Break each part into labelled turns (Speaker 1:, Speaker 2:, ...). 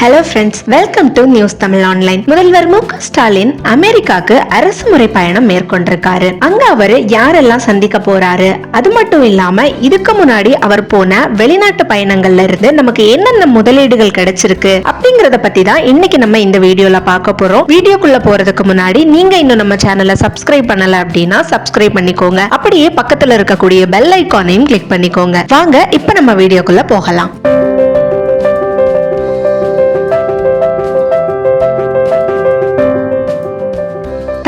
Speaker 1: Hello friends welcome to news Tamil online முதல்வர் மு ஸ்டாலின் அமெரிக்காக்கு அரசு முறை பயணம் மேற்கொண்டிருக்காரு. அங்க அவரு யாரெல்லாம் சந்திக்க போறாரு? அது மட்டும் இல்லாம இதுக்கு முன்னாடி அவர் போன வெளிநாட்டு பயணங்கள்ல இருந்து நமக்கு என்னென்ன முதலீடுகள் கிடைச்சிருக்கு அப்படிங்கறத பத்தி தான் இன்னைக்கு நம்ம இந்த வீடியோல பார்க்க போறோம். வீடியோக்குள்ள போறதுக்கு முன்னாடி நீங்க இன்னும் நம்ம சேனலை சப்ஸ்கிரைப் பண்ணல அப்படின்னா சப்ஸ்கிரைப் பண்ணிக்கோங்க. அப்படியே பக்கத்துல இருக்கக்கூடிய பெல் ஐக்கானையும் கிளிக் பண்ணிக்கோங்க. வாங்க இப்ப நம்ம வீடியோக்குள்ள போகலாம்.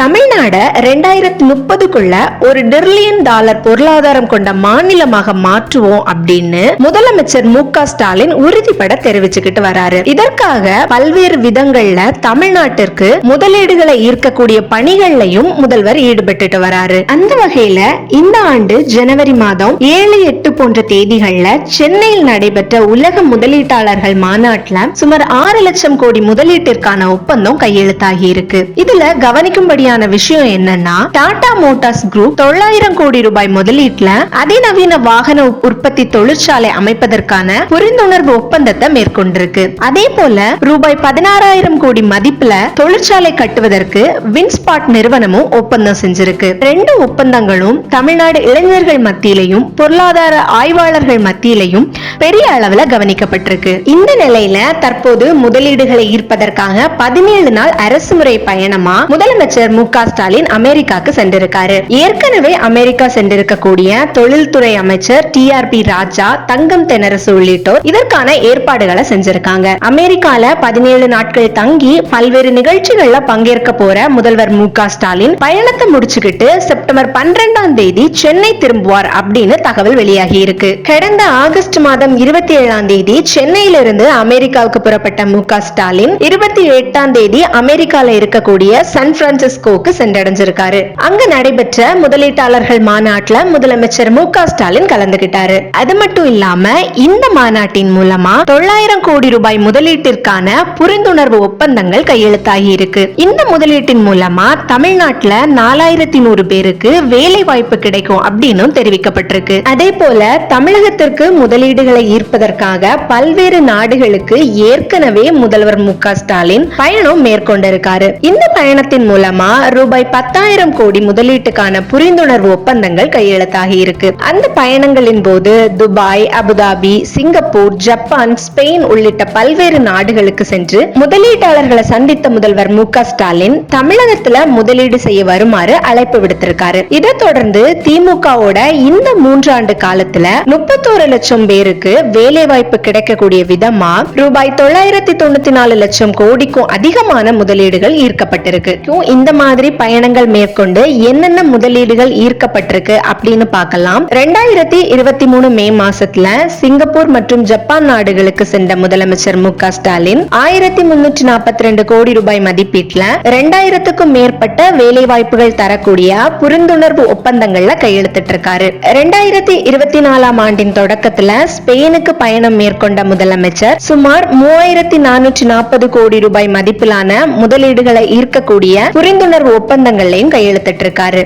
Speaker 1: தமிழ் தமிழ்நாடு ரெண்டாயிரத்தி முப்பதுக்குள்ள ஒரு டிரில்லியன் டாலர் பொருளாதாரம் கொண்ட மாநிலமாக மாற்றுவோம் அப்படின்னு முதலமைச்சர் மு க ஸ்டாலின் உறுதிப்பட தெரிவிச்சுக்கிட்டு வராரு. இதற்காக பல்வேறு விதங்கள்ல தமிழ்நாட்டிற்கு முதலீடுகளை ஈர்க்கக்கூடிய பணிகள்லையும் முதல்வர் ஈடுபட்டுட்டு வராரு. அந்த வகையில இந்த ஆண்டு ஜனவரி மாதம் ஏழு எட்டு போன்ற தேதிகள்ல சென்னையில் நடைபெற்ற உலக முதலீட்டாளர்கள் மாநாட்டில் சுமார் ஆறு லட்சம் கோடி முதலீட்டிற்கான ஒப்பந்தம் கையெழுத்தாகி இருக்கு. இதுல கவனிக்கும்படியான விஷயம் என்னன்னா டாடா மோட்டார்ஸ் குரூப் தொள்ளாயிரம் கோடி ரூபாய் முதலீட்டுல அதிநவீன வாகன உற்பத்தி தொழிற்சாலை அமைப்பதற்கான புரிந்துணர்வு ஒப்பந்தத்தை மேற்கொண்டிருக்கு. அதே போல ரூபாய் பதினாறாயிரம் கோடி மதிப்புல தொழிற்சாலை கட்டுவதற்கு வின்ஸ்பாட் நிறுவனமும் ஒப்பந்தம் செஞ்சிருக்கு. ரெண்டு ஒப்பந்தங்களும் தமிழ்நாடு இளைஞர்கள் மத்தியிலையும் பொருளாதார ஆய்வாளர்கள் மத்தியிலையும் பெரிய அளவுல கவனிக்கப்பட்டிருக்கு. இந்த நிலையில தற்போது முதலீடுகளை ஈர்ப்பதற்காக பதினேழு நாள் அரசு முறை பயணமா முதலமைச்சர் மு ஸ்டாலின் அமெரிக்காக்கு சென்றிருக்காரு. ஏற்கனவே அமெரிக்கா சென்றிருக்கக்கூடிய தொழில்துறை அமைச்சர் T R B Raja Thangam Thennarasu உள்ளிட்டோர் இதற்கான ஏற்பாடுகளை செஞ்சிருக்காங்க. அமெரிக்கால பதினேழு நாட்கள் தங்கி பல்வேறு நிகழ்ச்சிகள்ல பங்கேற்க போற முதல்வர் மு ஸ்டாலின் பயணத்தை முடிச்சுக்கிட்டு செப்டம்பர் பன்னிரெண்டாம் தேதி சென்னை திரும்புவார் அப்படின்னு தகவல் வெளியாகி இருக்கு. கடந்த ஆகஸ்ட் மாதம் இருபத்தி ஏழாம் தேதி சென்னையிலிருந்து அமெரிக்காவுக்கு புறப்பட்ட மு ஸ்டாலின் இருபத்தி எட்டாம் தேதி அமெரிக்கால இருக்கக்கூடிய சான் பிரான்சிஸ்கோக்கு சென்றடைஞ்சிருக்காரு. அங்க நடைபெற்ற முதலீட்டாளர்கள் மாநாட்டுல முதலமைச்சர் மு ஸ்டாலின் கலந்துகிட்டாரு. அது மட்டும் இல்லாம இந்த மாநாட்டின் மூலமா தொள்ளாயிரம் கோடி ரூபாய் முதலீட்டிற்கான புரிந்துணர்வு ஒப்பந்தங்கள் கையெழுத்தாகி இருக்கு. இந்த முதலீட்டின் மூலமா தமிழ்நாட்டுல நாலாயிரத்தி நூறு பேருக்கு வேலை வாய்ப்பு கிடைக்கும் அப்படின்னு தெரிவிக்கப்பட்டிருக்கு. அதே போல தமிழகத்திற்கு முதலீடுகளை ஈர்ப்பதற்காக பல்வேறு நாடுகளுக்கு ஏற்கனவே முதல்வர் மு ஸ்டாலின் பயணம் மேற்கொண்டிருக்காரு. இந்த பயணத்தின் மூலமா ரூபாய் பத்தாயிரம் கோடி முதலீட்டுக்கான புரிந்துணர்வு ஒப்பந்தங்கள் கையெழுத்தாகி இருக்கு. அந்த பயணங்களின் போது Dubai Abu Dhabi Singapore Japan Spain உள்ளிட்ட பல்வேறு நாடுகளுக்கு சென்று முதலீட்டாளர்களை சந்தித்த முதல்வர் மு க ஸ்டாலின் தமிழகத்துல முதலீடு செய்ய வருமாறு அழைப்பு விடுத்திருக்காரு. இதை தொடர்ந்து திமுகவோட இந்த மூன்றாண்டு காலத்துல முப்பத்தோரு லட்சம் பேருக்கு வேலை வாய்ப்பு கிடைக்கக்கூடிய விதமா ரூபாய் தொள்ளாயிரத்தி தொண்ணூத்தி நாலு லட்சம் கோடிக்கும் அதிகமான முதலீடுகள் ஈர்க்கப்பட்டிருக்கு. இந்த மாதிரி பயணங்கள் மேற்கொண்டு என்னென்ன முதலீடுகள் ஈர்க்கப்பட்டிருக்கு அப்படின்னு பார்க்கலாம். ரெண்டாயிரத்தி இருபத்தி மூணு மே மாசத்துல சிங்கப்பூர் மற்றும் ஜப்பான் நாடுகளுக்கு சென்ற முதலமைச்சர் மு க ஸ்டாலின் ஆயிரத்தி முன்னூற்றி நாற்பத்தி ரெண்டு கோடி ரூபாய் மதிப்பீட்டுல ரெண்டாயிரத்துக்கும் மேற்பட்ட வேலை வாய்ப்புகள் தரக்கூடிய புரிந்துணர்வு ஒப்பந்தங்கள்ல கையெழுத்திட்டு இருக்காரு ரெண்டாயிரத்தி இருபத்தி நாலாம் ஆண்டின் தொடக்கத்துல ஸ்பெயினுக்கு பயணம் மேற்கொண்ட முதலமைச்சர் சுமார் மூவாயிரத்தி நானூற்றி நாற்பது கோடி ரூபாய் மதிப்பிலான முதலீடுகளை ஈர்க்கக்கூடிய புரிந்துணர்வு ஒப்பந்தங்கள்லயும் கையெழுத்திட்டு இருக்காரு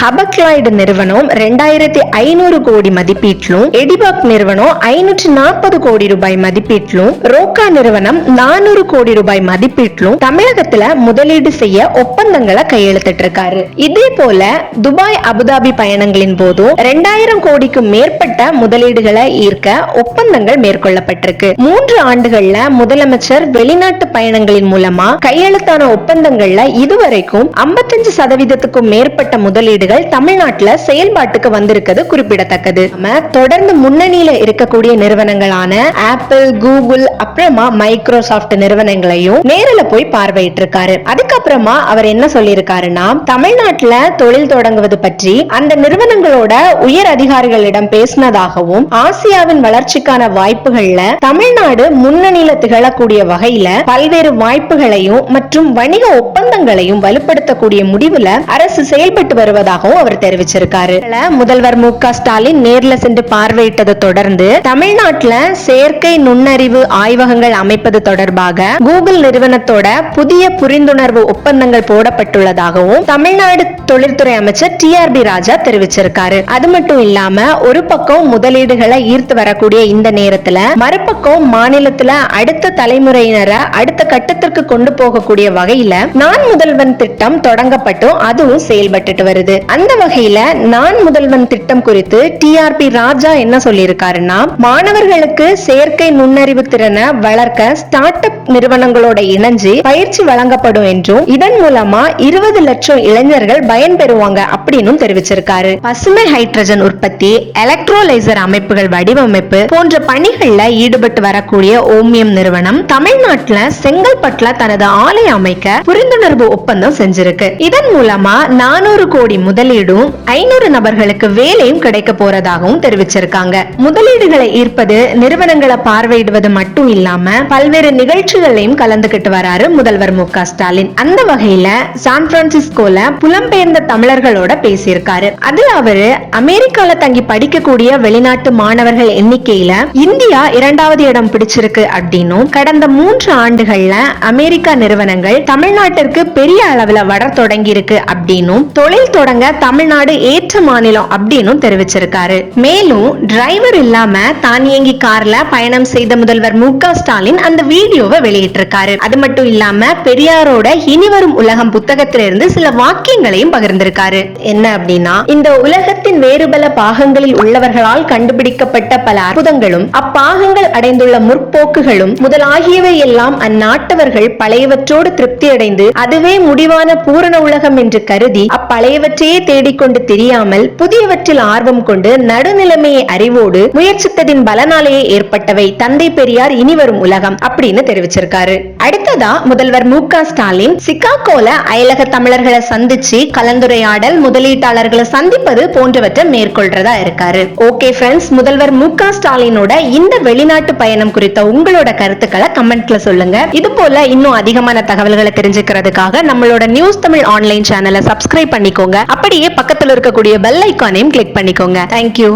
Speaker 1: ஹபக்லாய்டு நிறுவனம் ரெண்டாயிரத்தி ஐநூறு கோடி மதிப்பீட்டிலும் எடிபாக் நிறுவனம் ஐநூற்றி நாற்பது கோடி ரூபாய் மதிப்பீட்டிலும் ரோக்கா நிறுவனம் நானூறு கோடி ரூபாய் மதிப்பீட்டிலும் தமிழகத்துல முதலீடு செய்ய ஒப்பந்தங்களை கையெழுத்திட்டு இருக்காரு இதே போல துபாய் அபுதாபி பயணங்களின் போதும் ரெண்டாயிரம் கோடிக்கும் மேற்பட்ட முதலீடுகளை ஈர்க்க ஒப்பந்தங்கள் மேற்கொள்ளப்பட்டிருக்கு. மூன்று ஆண்டுகள்ல முதலமைச்சர் வெளிநாட்டு பயணங்களின் மூலமா கையெழுத்தான ஒப்பந்தங்கள்ல இதுவரைக்கும் 55% சதவீதத்துக்கும் மேற்பட்ட முதலீடுகள் தமிழ்நாட்டில் செயல்பாட்டுக்கு வந்திருக்கிறது குறிப்பிடத்தக்கது. நம்ம தொடர்ந்து முன்னணியில இருக்கக்கூடிய நிறுவனங்களான ஆப்பிள் கூகுள் அப்புறமா மைக்ரோசாஃப்ட் நிறுவனங்களையும் நேரில் போய் பார்வையிட்டு இருக்காரு அதுக்கப்புறமா அவர் என்ன சொல்லியிருக்காருன்னா தமிழ்நாட்டில் தொழில் தொடங்குவது பற்றி அந்த நிறுவனங்களோட உயர் அதிகாரிகளிடம் பேசினதாகவும் ஆசியாவின் வளர்ச்சிக்கான வாய்ப்புகள்ல தமிழ்நாடு முன்னணியில திகழக்கூடிய வகையில பல்வேறு வாய்ப்புகளையும் மற்றும் வணிக ஒப்பந்தங்களையும் வலுப்படுத்த வலுப்படுத்தக்கூடிய முடிவுல அரசு அரசு செயல்பட்டு வருவதாகவும் அவர் தெரிவிச்சிருக்காரு. முதல்வர் மு க ஸ்டாலின் நேர்ல சென்று பார்வையிட்டதை தொடர்ந்து தமிழ்நாட்டுல செயற்கை நுண்ணறிவு ஆய்வகங்கள் அமைப்பது தொடர்பாக கூகுள் நிறுவனத்தோட புதிய புரிந்துணர்வு ஒப்பந்தங்கள் போடப்பட்டுள்ளதாகவும் தமிழ்நாடு தொழில்துறை அமைச்சர் டி ஆர் பி ராஜா தெரிவிச்சிருக்காரு. அது மட்டும் இல்லாம ஒரு பக்கம் முதலீடுகளை ஈர்த்து வரக்கூடிய இந்த நேரத்துல மறுபக்கம் மாநிலத்துல அடுத்த தலைமுறையினரை அடுத்த கட்டத்திற்கு கொண்டு போகக்கூடிய வகையில நான் முதல்வன் திட்டம் தொடங்கப்பட்டும் அதுவும் செயல்பட்டுட்டு வருது. அந்த வகையில நான் முதல்வன் திட்டம் குறித்து டிஆர்பி ராஜா என்ன சொல்லியிருக்காருன்னா மாணவர்களுக்கு செயற்கை நுண்ணறிவு திறனை வளர்க்க ஸ்டார்ட் அப் நிறுவனங்களோட இணைஞ்சு பயிற்சி வழங்கப்படும் என்றும் இதன் மூலமா இருபது லட்சம் இளைஞர்கள் பயன்பெறுவாங்க அப்படின்னு தெரிவிச்சிருக்காரு. பசுமை ஹைட்ரஜன் உற்பத்தி எலக்ட்ரோலைசர் அமைப்புகள் வடிவமைப்பு போன்ற பணிகள்ல ஈடுபட்டு வரக்கூடிய ஓமியம் நிறுவனம் தமிழ்நாட்டுல செங்கல்பட்டுல தனது ஆலை அமைக்க புரிந்துணர்வு ஒப்பந்தம் செஞ்சிருக்கு. இதன் மூலமா நானூறு கோடி முதலீடும் ஐநூறு நபர்களுக்கு வேலையும் கிடைக்க போறதாகவும் தெரிவிச்சிருக்காங்க. முதலீடுகளை ஈர்ப்பது நிறுவனங்களை பார்வையிடுவது மட்டும் இல்லாம பல்வேறு நிகழ்ச்சிகளையும் கலந்துகிட்டு வராரு முதல்வர் மு ஸ்டாலின். அந்த வகையில சான் பிரான்சிஸ்கோல புலம்பெயர்ந்த தமிழர்களோட பேசியிருக்காரு. அது அவரு அமெரிக்கால தங்கி படிக்கக்கூடிய வெளிநாட்டு மாணவர்கள் எண்ணிக்கையில இந்தியா இரண்டாவது இடம் பிடிச்சிருக்கு அப்படின்னும் கடந்த மூன்று ஆண்டுகள்ல அமெரிக்கா நிறுவனங்கள் தமிழ்நாட்டிற்கு பெரிய அளவுல வட தொடங்கியிருக்கு அப்படின்னும் தொழில் தொடங்க தமிழ்நாடு ஏற்ற மாநிலம் அப்படின்னும் தெரிவிச்சிருக்காரு. மேலும் டிரைவர் இல்லாம தானியங்கி கார்ல பயணம் செய்த முதல்வர் மு ஸ்டாலின் அந்த வீடியோவை வெளியிட்டிருக்காரு. அது மட்டும் இல்லாம பெரியாரோட இனிவரும் உலகம் புத்தகத்திலிருந்து சில வாக்கியங்களையும் பகிர்ந்திருக்காரு. என்ன அப்படின்னா இந்த உலகத்தின் வேறு பல பாகங்களில் உள்ளவர்களால் கண்டுபிடிக்கப்பட்ட பல அற்புதங்களும் அப்பாகங்கள் அடைந்துள்ள முற்போக்குகளும் முதலாகியவை எல்லாம் அந்நாட்டவர்கள் பழையவற்றோடு திருப்தி அடைந்து அதுவே முடிவான பூரண உலகம் என்று கருதி அப்பழையவற்றையே தேடிக்கொண்டு தெரியாமல் புதியவற்றில் ஆர்வம் கொண்டு நடுநிலைமையை அறிவோடு முயற்சித்ததின் பலனாலேயே ஏற்பட்டவை தந்தை பெரியார் இனி வரும் உலகம் அப்படின்னு தெரிவிச்சிருக்காரு. அடுத்ததா முதல்வர் மு க ஸ்டாலின் சிகாகோல அயலக தமிழர்களை சந்திச்சு கலந்துரையாடல் முதலீட்டாளர்களை சந்திப்பது போன்றவற்றை மேற்கொள்றதா இருக்காரு. ஓகே ஃப்ரெண்ட்ஸ் முதல்வர் மு க ஸ்டாலினோட இந்த வெளிநாட்டு பயணம் குறித்த உங்களோட கருத்துக்களை கமெண்ட்ல சொல்லுங்க. இது போல இன்னும் அதிகமான தகவல்களை தெரிஞ்சுக்கிறதுக்காக நம்மளோட நியூஸ் தமிழ் ஆன்லைன் சேனலை சப்ஸ்கிரைப் பண்ணிக்கோங்க. அப்படியே பக்கத்தில் இருக்கக்கூடிய பெல் ஐக்கானையும் கிளிக் பண்ணிக்கோங்க. தேங்க்யூ